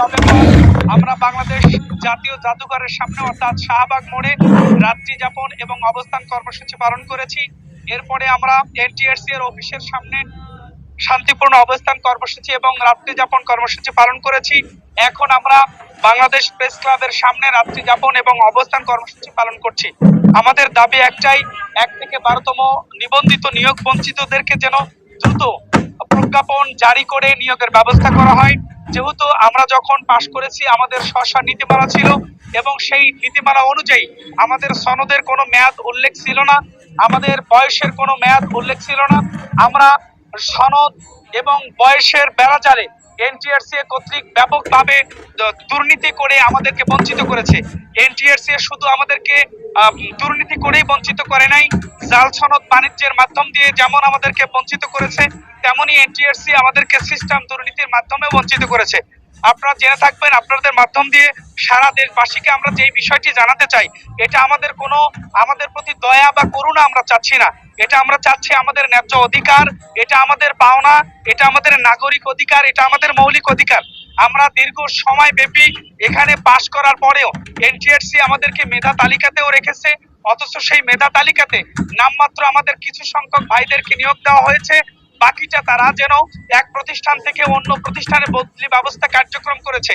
November আমরা বাংলাদেশ জাতীয় জাদুঘরের সামনে, অর্থাৎ শাহবাগ মোড়ে রাত্রি যাপন এবং অবস্থান কর্মসূচি পালন করেছি। এরপরে আমরা এনটিআরসি এর অফিসের সামনে শান্তিপূর্ণ অবস্থান কর্মসূচি এবং রাত্রি যাপন কর্মসূচি পালন করেছি। এখন আমরা বাংলাদেশ প্রেস ক্লাবের সামনে রাত্রি যাপন এবং অবস্থান কর্মসূচি পালন করছি। আমাদের দাবি একটাই, এক থেকে বারোতম নিবন্ধিত নিয়োগ বঞ্চিতদেরকে যেন দ্রুত প্রজ্ঞাপন জারি করে নিয়োগের ব্যবস্থা করা হয়। যেহেতু আমরা যখন পাশ করেছি, আমাদের স্ব নীতিমালা ছিল এবং সেই নীতিমালা অনুযায়ী আমাদের সনদের কোনো মেয়াদ উল্লেখ ছিল না, আমাদের বয়সের কোনো মেয়াদ উল্লেখ ছিল না। আমরা সনদ এবং বয়সের বেড়াজালে এনটিআরসি কর্তৃক ব্যাপকভাবে দুর্নীতি করে আমাদেরকে বঞ্চিত করেছে। এনটিআরসি শুধু আমাদেরকে দুর্নীতি করেই বঞ্চিত করে নাই, জাল সনদ বাণিজ্যের মাধ্যম দিয়ে যেমন আমাদেরকে বঞ্চিত করেছে, তেমনি এনটিআরসি আমাদেরকে সিস্টেম দুর্নীতির মাধ্যমে বঞ্চিত করেছে। আপনারা জেনে থাকবেন, আপনাদের মাধ্যম দিয়ে সারা দেশবাসীকে আমরা যে বিষয়টি জানাতে চাই, এটা আমাদের কোনো, আমাদের প্রতি দয়া বা করুণা আমরা চাচ্ছি না। এটা আমরা চাচ্ছি আমাদের ন্যায্য অধিকার, এটা আমাদের পাওনা, এটা আমাদের নাগরিক অধিকার, এটা আমাদের মৌলিক অধিকার। আমরা দীর্ঘ সময় ব্যাপী এখানে পাশ করার পরেও এনটিআরসি আমাদেরকে মেধা তালিকাতেও রেখেছে, অথচ সেই মেধা তালিকাতে নামমাত্র আমাদের কিছু সংখ্যক ভাইদেরকে নিয়োগ দেওয়া হয়েছে, বাকিটা তারা যেন এক প্রতিষ্ঠান থেকে অন্য প্রতিষ্ঠানে বদলি ব্যবস্থা কার্যক্রম করেছে।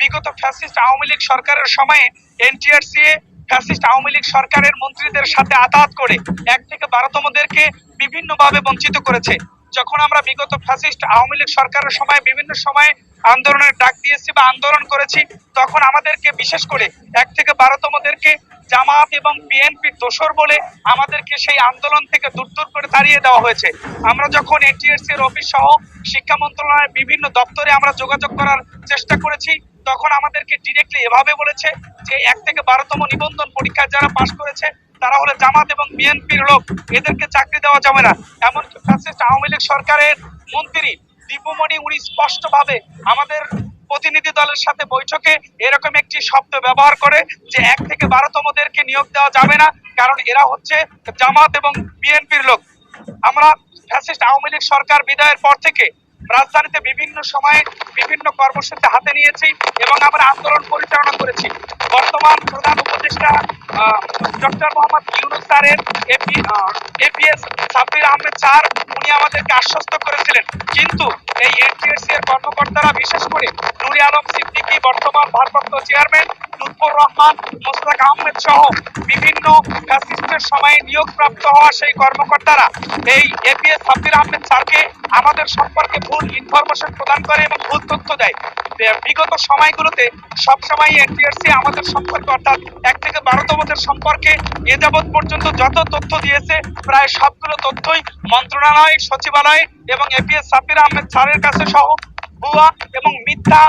বিগত ফ্যাসিস্ট আওয়ামী লীগ সরকারের সময়ে এনটিআরসি ফ্যাসিস্ট আওয়ামী লীগ সরকারের মন্ত্রীদের সাথে আতাত করে এক থেকে বারোতমদেরকে বিভিন্নভাবে বঞ্চিত করেছে। যখন আমরা বিগত ফ্যাসিস্ট আওয়ামী লীগ সরকারের সময় বিভিন্ন সময় আন্দোলনের ডাক দিয়েছি বা আন্দোলন করেছি, তখন আমাদেরকে বিশেষ করে এক থেকে বারোতমদেরকে জামাত এবং বিএনপির দোসর বলে আমাদেরকে সেই আন্দোলন থেকে দূর দূর করে তাড়িয়ে দেওয়া হয়েছে। আমরা যখন এনটিএসসি এর অফিস সহ শিক্ষা মন্ত্রণালয়ের বিভিন্ন দপ্তরে আমরা যোগাযোগ করার চেষ্টা করেছি তখন আমাদেরকে ডিরেক্টলি এভাবে বলেছে যে এক থেকে বারোতম নিবন্ধন পরীক্ষায় যারা পাশ করেছে, তারা হলো জামাত এবং বিএনপির লোক। এদেরকে চাকরি দেওয়া যাবে না। এমনকি ফ্যাসিস্ট আওয়ামী লীগ সরকারের মন্ত্রী দীপুমণি উনি স্পষ্টভাবে আমাদের প্রতিনিধি দলের সাথে বৈঠকে এরকম একটি শব্দ ব্যবহার করে যে এক থেকে বারোতমদেরকে নিয়োগ দেওয়া যাবে না, কারণ এরা হচ্ছে জামাত এবং বিএনপির লোক। আমরা ফ্যাসিস্ট আওয়ামী লীগ সরকার বিদায়ের পর থেকে রাজধানীতে বিভিন্ন সময়ে বিভিন্ন কর্মসূচি হাতে নিয়েছি এবং আমরা আন্দোলন পরিচালনা করেছি। বর্তমান প্রধান উপদেষ্টা ডক্টর মোহাম্মদ ইউনুস স্যারের AP APS Sabbir Ahmed sir, উনি আমাদেরকে আশ্বস্ত করেছিলেন। কিন্তু এই এনটিএসসি এর কর্মকর্তারা, বিশেষ করে নুরি আলম সিদ্দিকী, বর্তমান ভারপ্রাপ্ত চেয়ারম্যান লুৎফর রহমান মোস্তাক আহমেদ সহ বিভিন্ন ফ্যাসিস্টের সময়ে নিয়োগপ্রাপ্ত হওয়া সেই কর্মকর্তারা এই এপিএস সাব্বির আহমেদ স্যারকে আমাদের সম্পর্কে ভুল ইনফরমেশন প্রদান করে এবং ভুল তথ্য দেয়। বিগত সময়গুলোতে সবসময় এনটিআরসি আমাদের সম্পর্কে অর্থাৎ এক থেকে বারোতমদের সম্পর্কে এ যাবৎ পর্যন্ত যত তথ্য দিয়েছে, প্রায় সবগুলো তথ্যই মন্ত্রণালয়, সচিবালয় এবং এপিএস সাব্বির আহমেদ স্যারের কাছে সহ ভুয়া এবং মিথ্যা